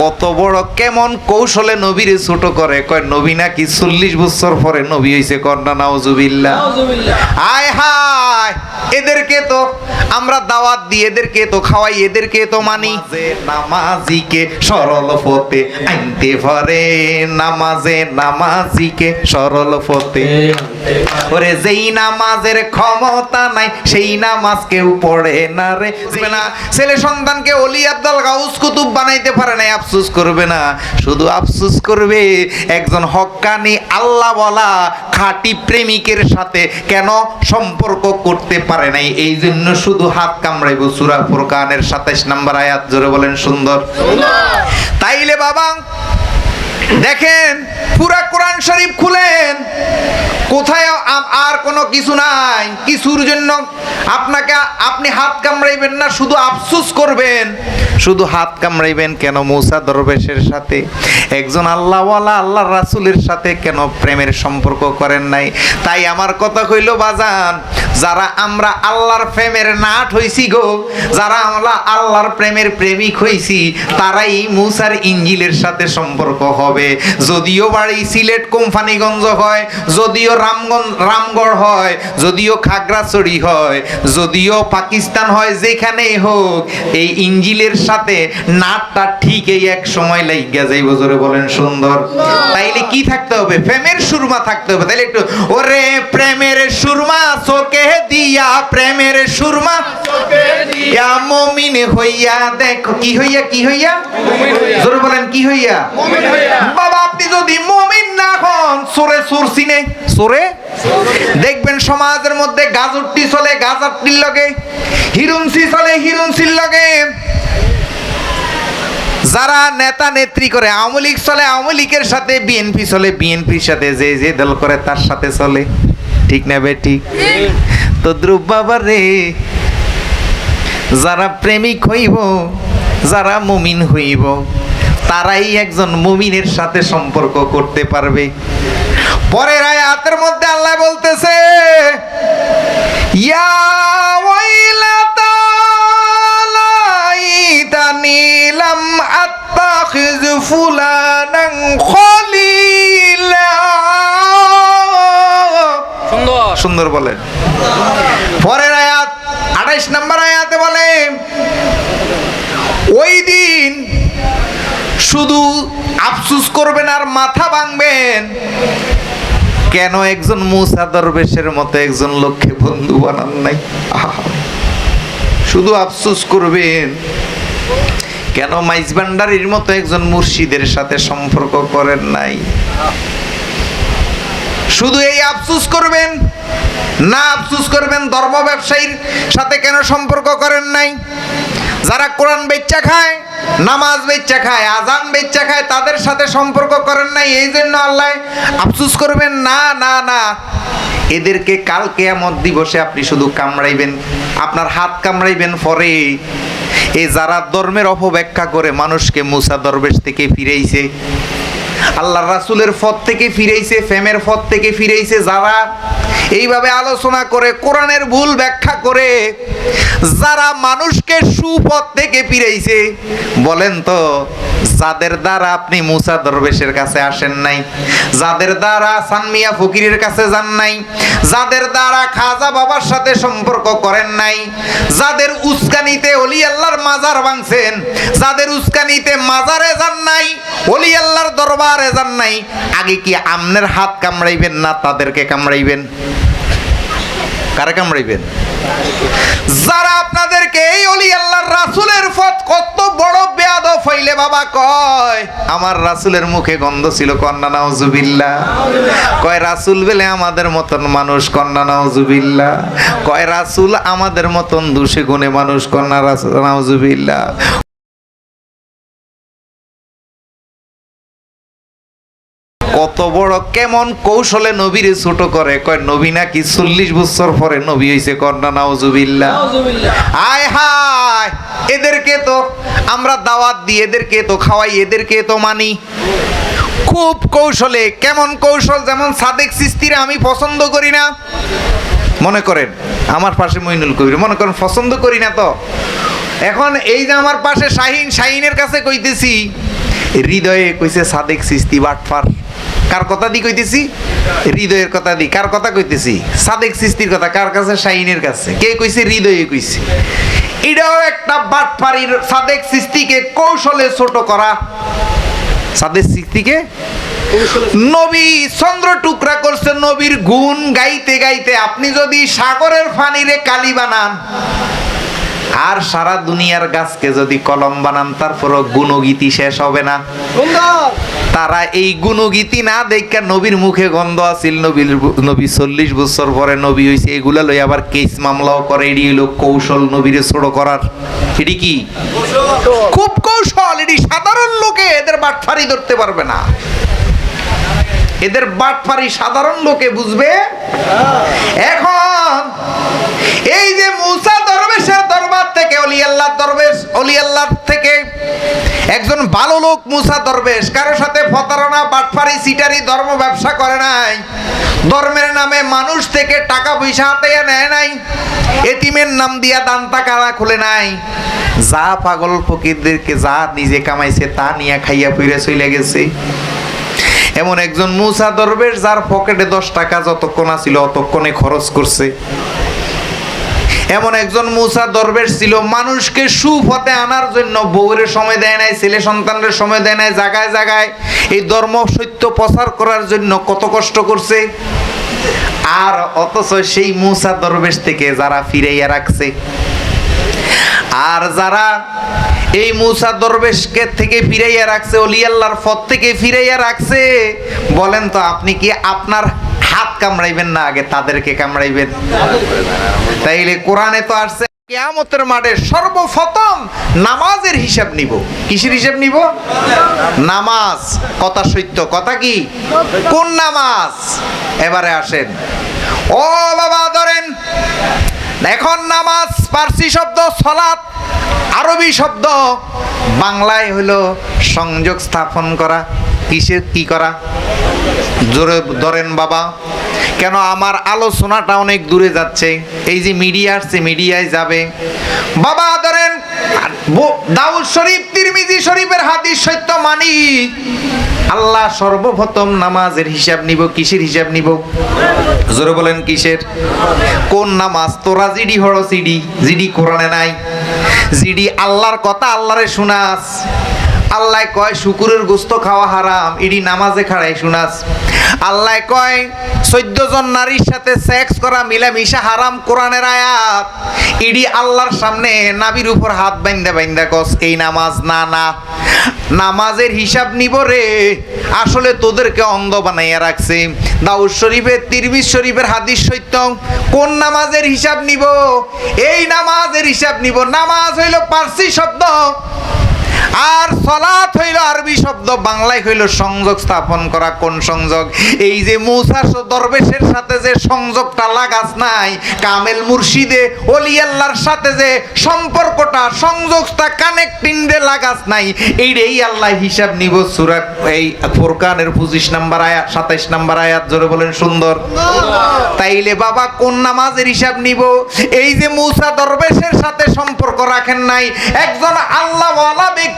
কত বড় কেমন কৌশলে নবীরে ছোট করে। কয় নবী নাকি চল্লিশ বছর পরে নবী হয়েছে কন্যা নাওজুবিল্লা আয় হায়! এদেরকে তো আমরা দাওয়াত দিই, এদেরকে তো খাওয়াই, এদেরকে তো মানি। নামাজিকে সরল পথে আনতে পারে। নামাজে নামাজিকে সরল পথে। ওরে যেই নামাজের ক্ষমতা নাই, সেই নামাজ কেউ পড়ে না রে। না? ছেলে সন্তানকে অলি আব্দাল গাউস কুতুব বানাইতে পারে না আফসুস করবে না। শুধু আফসুস করবে, একজন হক্কানি আল্লাহ বলা খাঁটি প্রেমিকের সাথে কেন সম্পর্ক করতে পারে নাই। এই জন্য শুধু হাত কামড়াইব। সুরা ফুরকানের সাতাইশ নাম্বার আয়াত জোরে বলেন সুন্দর। তাইলে বাবা, দেখেন, পুরা কোরআন শরীফ খুলেন। কোথায় আর কোনো কিছু নাই। কিছুর জন্য আপনাকে আপনি হাত কামড়াইবেন না, শুধু আফসোস করবেন। শুধু হাত কামড়াইবেন কেন মৌসা দরবেশের সাথে? একজন আল্লাহওয়ালা আল্লাহ রাসূলের সাথে কেন প্রেমের সম্পর্ক করেন নাই? তাই আমার কথা কইল বাজান, যারা আমরা আল্লাহর প্রেমের নাট হইছি গো, যারা আমরা আল্লাহর প্রেমের প্রেমিক হইছি, তারাই মুসার ইঞ্জিলের সাথে সম্পর্ক হবে। যদিও বাড়ি সিলেট কোম্পানিগঞ্জ হয়, যদিও রামগঞ্জ রামগড় হয় যদিও খাগড়াছড়ি হয় যদিও পাকিস্তান হয় যেখানেই হোক এই ইঞ্জিলের সাথে নাটটা ঠিক এই এক সময় লাইগা যাইব জোরে বলেন সুন্দর। তাইলে কি থাকতে হবে? প্রেমের সুরমা থাকতে হবে। তাইলে একটু ওরে প্রেমের সুরমা চোখে দিয়া প্রেমের সুরমা ইয়া মমিন হইয়া দেখো কি হইয়া কি হইয়া? জোরে বলেন কি হইয়া? আপনি যদি মমিন না হন, সোরে সুর সিনে সোরে? দেখবেন সমাজের মধ্যে গাজরটি চলে, গাজরটির লগে, হিরুনসি চলে, হিরুনসির লগে। যারা নেতা নেত্রী করে, আওয়ামী লীগ চলে, আওয়ামী লীগের সাথে বিএনপি চলে বিএনপির সাথে যে যে দল করে, তার সাথে চলে। ঠিক না বেটি? তো ধ্রুব বাবা রে, যারা প্রেমিক হইব, যারা মুমিন হইব তারাই একজন মুমিনের সাথে সম্পর্ক করতে পারবে। পরের আয়াতের মধ্যে আল্লাহ বলতেছে ইয়া ওয়াইলাতা লাইতানি লাম আত্তাখিজ ফুলানান খলিলা। সুন্দর। সুন্দর বলেন। পরের আয়াত আঠাইশ নম্বর আয়াতে বলে ওই দিন শুধু আফসুস করবেন আর মাথা ভাঙবেন। কেন একজন মুসা দরবেশের মতো একজন লোককে বন্ধু বানান নাই? শুধু আফসুস করবেন। কেন মাইজ ভান্ডারির মতো একজন মুর্শিদের সাথে সম্পর্ক করেন নাই? শুধু এই আফসুস করবেন, না আফসুস করবেন ধর্ম ব্যবসায়ীর সাথে কেন সম্পর্ক করেন নাই? যারা কোরআন বেচ্চা খায়, নামাজ বেচ্চা খায় আজান বেচ্চা খায়, তাদের সাথে সম্পর্ক করেন নাই, এই জন্য আল্লাহ আফসুস করবেন, না না না। এদেরকে কাল কেয়ামত দিবসে আপনি শুধু কামড়াইবেন, আপনার হাত কামড়াইবেন পরে। এই যারা ধর্মের অপব্যাখ্যা করে মানুষকে মুসা দরবেশ থেকে ফিরেইছে আল্লাহ রাসুলের ফত থেকে ফিরেইছে, ফেমের ফত থেকে ফিরেইছে যারা। এইভাবে আলোচনা করে, কোরআনের ভুল ব্যাখ্যা করে, যারা মানুষকে সুপথ থেকে ফিরেইছে, বলেন তো যাদের দ্বারা আপনি মুসা দরবেশের কাছে আসেন নাই, যাদের দ্বারা সানমিয়া ফকিরের কাছে যান নাই, যাদের দ্বারা খাজা বাবার সাথে সম্পর্ক করেন নাই, যাদের উস্কানিতে অলি আল্লাহর মাজার ভাঙছেন, যাদের উস্কানিতে মাজারে যান নাই, অলি আল্লাহর দরবারে যান নাই, আগে কি আমনের হাত কামড়াইবেন না তাদেরকে কামড়াইবেন? কারে কামড়াইবেন? যারা আপনাদেরকে এই অলি আল্লাহর রাসূলের পথ কত বড় বেয়াদব ফাইলে বাবা কয়, আমার রাসূলের মুখে গন্ধ ছিল, কন্যা, নাউজুবিল্লাহ। কয়, রাসূল বলে আমাদের মতন মানুষ, কন্যা, নাউজুবিল্লাহ। কয়, রাসূল আমাদের মতন দুষে, গুণে মানুষ, কন্যা, রাসূল কত বড় কেমন কৌশলে নবীরে ছোট করে। কয় নবী নাকি চল্লিশ বছর পরে নবী হইছে কন্যা নাউজুবিল্লাহ। আয় হায় এদেরকে তো আমরা দাওয়াত দিই এদেরকে তো খাওয়াই এদেরকে তো মানি। খুব কৌশলে কেমন কৌশল যেমন সাদেক সিস্তিরা আমি পছন্দ করি না। মনে করেন আমার পাশে মইনুল কবির মনে করেন পছন্দ করি না তো। এখন এই যে আমার পাশে শাহিন শাহিনের কাছে কইতেছি হৃদয়ে কইছে সাদেক সিস্তি বাটফার। কার কথা দি কইতেছি? হৃদয়ের কথা দি। কার কথা কইতেছি? সাদেক সিস্তির কথা। কার কাছে? শাইনের কাছে। কে কইছে? হৃদয়ে কইছে। এটাও একটা বাটফারির সাদেক সিস্তিকে কৌশলে ছোট করা। সাদেক সিস্তিকে নবী চন্দ্র টুকরা করছে নবীর গুণ গাইতে গাইতে। আপনি যদি সাগরের ফানিরে কালি বানান আর সারা দুনিয়ার গাছকে যদি কলম বানান তারপরও গুণগীতি শেষ হবে না। তারা এই গুণগীতি না দেখা নবীর মুখে গন্ধ আছিল নবীর নবী চল্লিশ বছর পরে নবী হইছে এগুলা লই আবার কেস মামলাও করে এটি হইল কৌশল নবীরে ছোট করার। এটি কি? খুব কৌশল এটি সাধারণ লোকে এদের বাটফারি ধরতে পারবে না। এদের বাটফারি সাধারণ লোকে বুঝবে? এখন এই যে মুসা থেকে অলি আল্লাহ দরবেশ, অলি আল্লাহ থেকে একজন ভালো লোক মুসা দরবেশ, কারোর সাথে প্রতারণা, বাটফারি সিটারি ধর্ম ব্যবসা করে নাই। ধর্মের নামে মানুষ থেকে টাকা পয়সা হাতে নেয় নাই। এতিমের নাম দিয়া দান্তা কারা খুলে নাই। যা পাগল ফকিরদেরকে যা নিজে কামাইছে তা নিয়ে খাইয়া পইরা চলে গেছে। এমন একজন মুসা দরবেশ যার পকেটে দশ টাকা যতক্ষণ আছিল অতক্ষণে খরচ করছে। এমন একজন মুসা দরবেশ ছিল, মানুষকে সুপথে আনার জন্য বউরের সময় দেয় নাই, ছেলে সন্তানের সময় দেয় নাই জায়গায় জায়গায় এই ধর্ম সত্য প্রচার করার জন্য কত কষ্ট করছে। আর অথচ সেই মুসা দরবেশ থেকে যারা ফিরাইয়া রাখছে, আর যারা এই মুসা দরবেশকে থেকে ফিরাইয়া রাখছে অলি আল্লাহর পথ থেকে ফিরাইয়া রাখছে, বলেন তো আপনি কি আপনার হাত কামড়াইবেন না, আগে তাদেরকে কামড়াইবেন। তাইলে কোরআনে তো আসছে, কেয়ামতের মাঠে সর্বপ্রথম নামাজের হিসাব নিব। কিসের হিসাব নিব? নামাজ। কথা সত্য, কথা কি? কোন নামাজ? এবারে আসেন। ও বাবা, ধরেন, এখন নামাজ পার্সি শব্দ, সলাৎ আরবি শব্দ, বাংলায় হলো সংযোগ স্থাপন করা। কিসের কি করা? জোরে ধরেন বাবা, কেন আমার আলোচনাটা অনেক দূরে যাচ্ছে? এই যে মিডিয়া আসছে মিডিয়ায় যাবে। বাবা, ধরেন দাউদ শরীফ, তিরমিজি শরীফের হাদিস সত্য মানি। আল্লাহ সর্বপ্রথম নামাজের হিসাব নিব, কিসের হিসাব নিব? জোরে বলেন কিসের? কোন নামাজ? তোরা জিডি হড় সিডি জিডি কোরআনে নাই। জিডি আল্লাহর কথা, আল্লাহরে শুনাস। আল্লাহ কয়, শুকুরের গোস্ত খাওয়া হারাম, ইডি নামাজে খাড়াই শুনাস। আল্লাহ কয়, চোদ্দ জন নারীর সাথে সেক্স করা, মিলামিশা হারাম কোরআনের আয়াত। ইডি আল্লাহর সামনে নাবির উপর হাত বাইন্দা বাইন্দা কস, এই নামাজ না না। নামাজের হিসাব নিব রে, আসলে তোদেরকে অন্ধ বানাইয়া রাখছে। দাউদ শরীফের, তিরমিজ শরীফের হাদিস সত্য, কোন নামাজের হিসাব নিব? এই নামাজের হিসাব নিব। নামাজ হইল পার্সি শব্দ। আর সলাৎ হইল আরবি শব্দ, বাংলায় হইল সংযোগ স্থাপন করা। কোন সংযোগ? এই যে মুসা দরবেশের সাথে যে সংযোগটা লাগাস নাই, কামেল মুর্শিদে, অলি আল্লাহর সাথে যে সম্পর্কটা, সংযোগটা কানেক্টিং দে লাগাস নাই এইটাই আল্লাহ হিসাব নিব সুরা এই ফোরকানের পঁচিশ নাম্বার আয়াত, সাতাইশ নাম্বার আয়াত, জোরে বলেন সুন্দর। তাইলে বাবা, কোন নামাজের হিসাব নিব? এই যে মুসা দরবেশের সাথে সম্পর্ক রাখেন নাই, একজন আল্লাহওয়ালা ব্যক্তি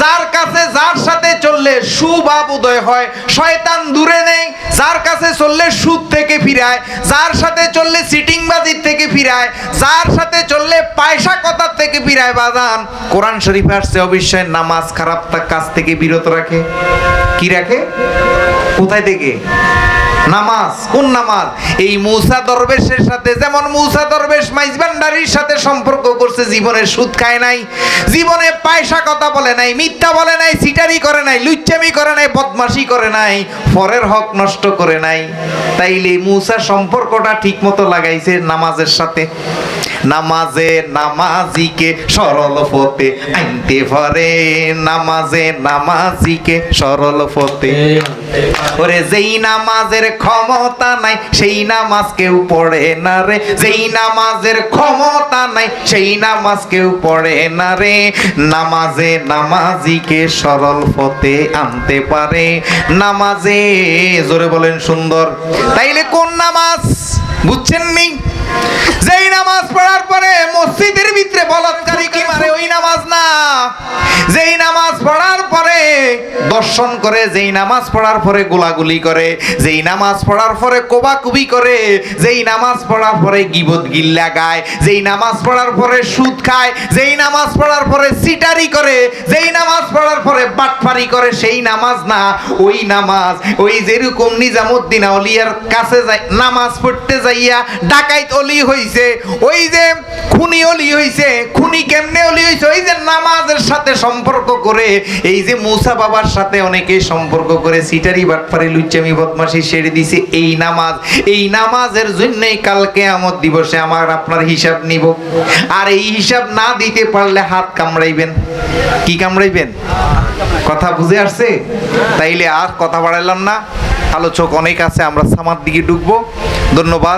যার কাছে যার সাথে চললে সুভাব উদয় হয়, শয়তান দূরে নেই, যার কাছে চললে সুদ থেকে ফিরায়, যার সাথে চললে সিটিংবাজির থেকে ফিরায়, যার সাথে চললে পয়সা কথার থেকে ফিরায় বাজান। কোরআন শরীফে আসছে অবশ্যই নামাজ খারাপ তার কাছ থেকে বিরত রাখে। কি রাখে? কোথায় থেকে? নামাজ, কোন নামাজ? এই মুসা দরবেশের সাথে, যেমন মুসা দরবেশ মাইজবান্ডারির সাথে সম্পর্ক করছে, জীবনে সুদ খায় নাই, জীবনে পয়সা কথা বলে নাই, মিথ্যা বলে নাই সিটারি করে নাই, লুচ্চামি করে নাই, বদমাশি করে নাই পরের হক নষ্ট করে নাই। তাইলে মুসা সম্পর্কটা ঠিক মতো লাগাইছে নামাজের সাথে। নামাজে নামাজিকে সরল পথে আনতে পারে। নামাজে নামাজিকে সরল পথে। ওরে যেই নামাজের ক্ষমতা নাই, সেই নামাজ কেউ পড়ে না রে। যেই নামাজের ক্ষমতা নাই, সেই নামাজ কেউ পড়ে না রে। নামাজে নামাজিকে সরল পথে আনতে পারে। নামাজে, জোরে বলেন সুন্দর। তাইলে কোন নামাজ? বুঝছেন নি? যেই নামাজ পড়ার পরে মসজিদের ভিতরে বলৎকারী কি মারে, ওই নামাজ না। যেই নামাজ পড়ার পরে দর্শন করে, যেই নামাজ পড়ার পরে গোলাগুলি করে, যেই নামাজ পড়ার পরে কোবাকুবি করে, যেই নামাজ পড়ার পরে গিবত গিল্লা গায়, যেই নামাজ পড়ার পরে সুদ খায়, যেই নামাজ পড়ার পরে সিটারি করে, যেই নামাজ পড়ার পরে বাটফারি করে, সেই নামাজ না, ওই নামাজ। ওই যেরকম নিজামুদ্দিন আউলিয়ার কাছে যাই, নামাজ পড়তে যাইয়া ডাকাইত অলি হইছে, ওই যে খুনি অলি হইছে, খুনি কেমনে অলি হইছে? ওই যে নামাজের সাথে সম্পর্ক করে, এই যে মুসা বাবার সাথে অনেকে সম্পর্ক করে, সিটারি বাটফারি লুচ্চামি বদমাশি সেরে দিছে, এই নামাজ, এই নামাজের জন্যই কালকে আমদ দিবসে আমার আপনার হিসাব নিব। আর এই হিসাব না দিতে পারলে হাত কামড়াইবেন। কি কামড়াইবেন? কথা বুঝে আসছে? তাইলে আর কথা বাড়াইলাম না। আলোচক অনেক আছে, আমরা সামার দিকে ঢুকবো। ধন্যবাদ।